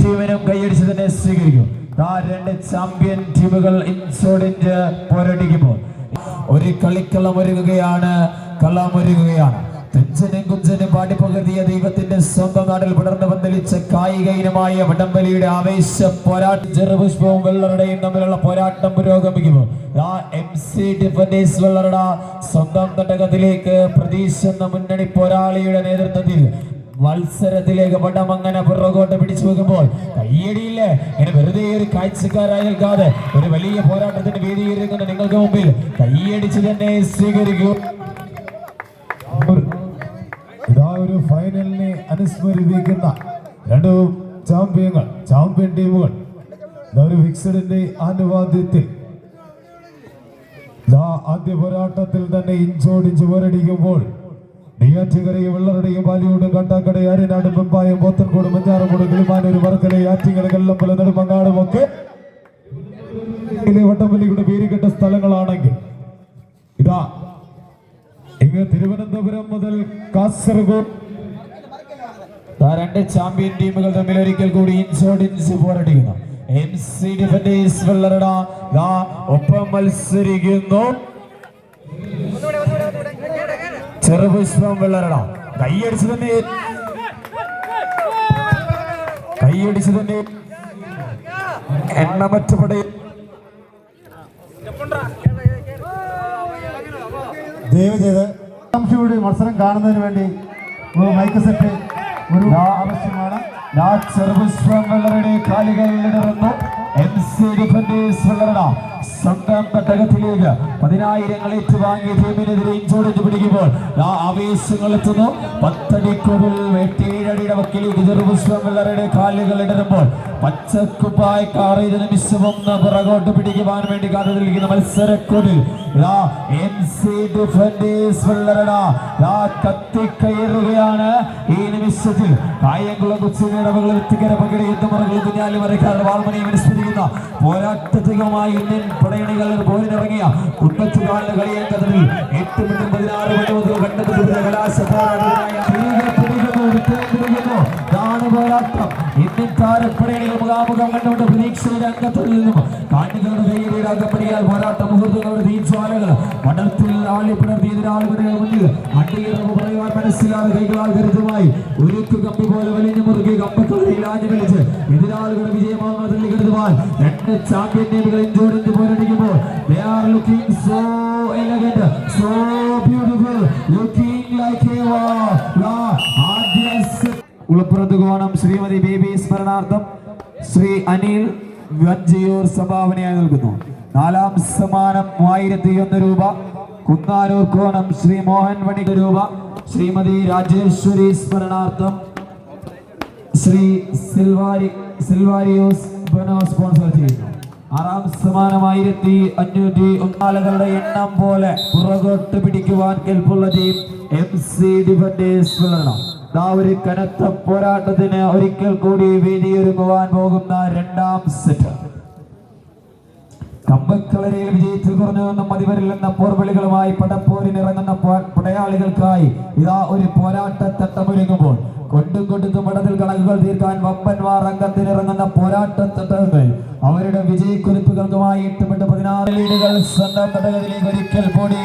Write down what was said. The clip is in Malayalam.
ടീമിനും കൈയടിച്ച് തന്നെ സ്വീകരിക്കും. ആ രണ്ട് ചാമ്പ്യൻ ടീമുകൾ ഇൻസോഡിന്റെ പോരടിക്കുമ്പോൾ. ഒരു കളിക്കളം ഒരുങ്ങുകയാണ് കളമൊരുങ്ങുകയാണ് തുഞ്ചനും കുഞ്ചനും പാടിപ്പകർത്തിയ ദൈവത്തിന്റെ സ്വന്തം നാട്ടിൽ പടർന്നു പന്തലിച്ച കായിക ഇനമായ വടംവലിയുടെ ആവേശ പോരാട്ടം. ചെറുപുഷ്പവും വെള്ളറുടെയും തമ്മിലുള്ള പോരാട്ടം പുരോഗമിക്കുന്നു. ആ എം സി ഡിഫൻഡേഴ്സ് വെള്ളറുടെ സ്വന്തം തട്ടകത്തിലേക്ക് പ്രതീക്ഷ എന്ന മുന്നണി പോരാളിയുടെ നേതൃത്വത്തിൽ മത്സരത്തിലേക്ക് പടം അങ്ങനെ പുറകോട്ട് പിടിച്ചു വെക്കുമ്പോൾ കയ്യടിയില്ലേ. ഇങ്ങനെ വെറുതെ ഒരു കാഴ്ചക്കാരായി നിൽക്കാതെ ഒരു വലിയ പോരാട്ടത്തിന്റെ വേദിയിരിക്കുന്ന നിങ്ങൾക്ക് മുമ്പിൽ കയ്യടിച്ച് തന്നെ സ്വീകരിക്കൂ. ഇതാ ഒരു ഫൈനലിനെ അനുസ്മരിപ്പിക്കുന്ന രണ്ട് ചാമ്പ്യങ്ങൾ ചാമ്പ്യൻ ടീമുകൾ. ഒരു ഫിക്സഡിന്റെ ആനുവാദ്യത്തിൽ ആദ്യ പോരാട്ടത്തിൽ തന്നെ ഇഞ്ചോടിഞ്ച് പോരടിക്കുമ്പോൾ നെയ്യാറ്റിങ്കരയും വെള്ളറടയും പാലിയോടും കണ്ടാക്കട അരനാട് പെമ്പായം പോത്തൻകോട് മഞ്ഞാറമൂട് കിളിമാനൂർ വർക്കല ആറ്റിങ്ങൽ കല്ലമ്പല നെടുമങ്ങാടും ഒക്കെ ഇതിലെ വട്ടംവലിയുടെ പേരുകെട്ട സ്ഥലങ്ങളാണെങ്കിൽ. ഇതാ ഇങ്ങ് തിരുവനന്തപുരം മുതൽ കാസർഗോഡ്. രണ്ട് ചാമ്പ്യൻ ടീമുകൾ തമ്മിൽ ഒരിക്കൽ കൂടി ഇൻസോർഡിൻസ് പോരടിക്കുന്നു. എം സി ഡിഫൻഡേഴ്സ് വെള്ളറട ഒപ്പം മത്സരിക്കുന്നു. ചെറുപുഷ്പം വിളരണം കൈയടിച്ച് തന്നെ കൈയടിച്ച് തന്നെ എണ്ണമറ്റ പടയിൽ ദയവ് ചെയ്ത് മത്സരം കാണുന്നതിന് വേണ്ടി ഒരു മൈക്ക് സെറ്റ് ഒരു ആവശ്യമാണ്. ഞാൻ ചെറുപുഷ്പം വെള്ളറയുടെ കാലുകൾ എം സി ഡിഫൻഡേഴ്സ് വെള്ളറട സ്വന്തം പെട്ടകത്തിലേക്ക് പതിനായിരങ്ങൾ ഏറ്റുവാങ്ങിയ ടീമിനെതിരെ ഇഞ്ചോടിച്ച് പിടിക്കുമ്പോൾ ആ ആവേശങ്ങൾ എത്തുന്നു. പത്തടിക്കുള്ളിൽ വെട്ടിയേഴടിയുടെ വക്കിലേക്ക് ചെറുപുഷ്പം വെള്ളറയുടെ കാലുകൾ ഇടരുമ്പോൾ പച്ചക്കുപ്പായക്കാർ ഇതിന് മിശ്രമൊന്ന് പുറകോട്ട് പിടിക്കുവാൻ വേണ്ടി കാത്തു നിൽക്കുന്ന മത്സരക്കൊടിൽ കത്തിക്കയറുകയാണ്. ഈ നിമിഷത്തിൽ കായംകുളം കൊച്ചിനിടവകൾ എത്തിക്കര പകിട മുറകൾ കുഞ്ഞാലി മറക്കാറ് വാൾമണിയും പോരാട്ടത്തികമായി ഇന്ത്യൻ പടയണികൾ പോരിനിറങ്ങിയ കുന്നച്ചുകാലിന്റെ കളിയേറ്റതിൽ എട്ട് മിനിറ്റ് പതിനാറ് മണി മുതൽ കണ്ടെത്തുന്ന കലാശ പോരാട്ടത്തിനായ തിരികെ പിടിക്കുന്നു, വിട്ടേ പിടിക്കുന്നു. ഇതാണ് പോരാട്ടം ഇന്ത്യൻ താരപ്പടയണികൾ മുഖാമുഖം കണ്ടുകൊണ്ട് പ്രതീക്ഷയുടെ അംഗത്തിൽ നിന്നും കാണികളുടെ കൈയിലൂടെ അകപ്പടിയാൽ പോരാട്ട മുഹൂർത്തങ്ങളുടെ തീജ്വാലകൾ മഠത്തിൽ ആളിപ്പിണർത്തി എതിരാളികളുടെ മുന്നിൽ അടിയറവ് പറയുവാൻ മനസ്സിലാതെ കൈകളാൽ കരുതുമായി ഉരുക്ക് കമ്പി പോലെ വലിഞ്ഞു മുറുകി കമ്പക്കളിൽ ആഞ്ഞു കളിച്ച് എതിരാളികളുടെ വിജയമാകുന്ന തള്ളി കരുതുവാൻ രണ്ട് ചാമ്പ്യൻ ടീമുകൾ ഇഞ്ചോടിഞ്ച് പോരടിക്കുമ്പോൾ are looking so elegant so beautiful looking like a wow wow ആദ്യ ഉളപ്പുറത്ത് കോണം ശ്രീമതി ബേബി സ്മരണാർത്ഥം ശ്രീ അനിൽ വഞ്ചിയൂർ സംഭാവനയായി നൽകുന്നു. നാലാം സമ്മാനം മൂവായിരത്തി ഒന്ന് രൂപ. കുന്നാനൂർ കോണം ശ്രീ മോഹൻ വണി രൂപ ശ്രീമതി രാജേശ്വരി സ്മരണാർത്ഥം ശ്രീ സിൽവാരി സിൽവാരിയോസ് സ്പോൺസർ ചെയ്യുന്നു. ആറാം സമാനം ആയിരത്തി അഞ്ഞൂറ്റി ഒന്നാളുകളുടെ എണ്ണം പോലെ പുറകോട്ട് പിടിക്കുവാൻ കെൽപ്പുള്ള ടീം എം സി ഡിഫൻഡേഴ്സ് വളരണം ആ ഒരു കനത്ത പോരാട്ടത്തിന് ഒരിക്കൽ കൂടി വേദിയൊരുങ്ങുവാൻ പോകുന്ന രണ്ടാം സെറ്റ് കമ്പക്കളരിയിൽ വിജയിച്ചു കുറഞ്ഞു നിന്നും മതിവരില്ലെന്ന പോർവിളികളുമായി പടപ്പോരിനിറങ്ങുന്ന പടയാളികൾക്കായി ഇതാ ഒരു പോരാട്ട തട്ടമൊരുങ്ങുമ്പോൾ. കൊണ്ടും കൊടുത്തും പടത്തിൽ കണക്കുകൾ തീർക്കാൻ വമ്പന്മാർ അംഗത്തിനിറങ്ങുന്ന പോരാട്ട തട്ടങ്ങൾ അവരുടെ വിജയക്കുറിപ്പുകൾക്കുമായി എട്ടുപെട്ട് പതിനാറ് ലീഡുകൾ സ്വന്തം തടകത്തിലേക്ക് ഒരിക്കൽ കൂടി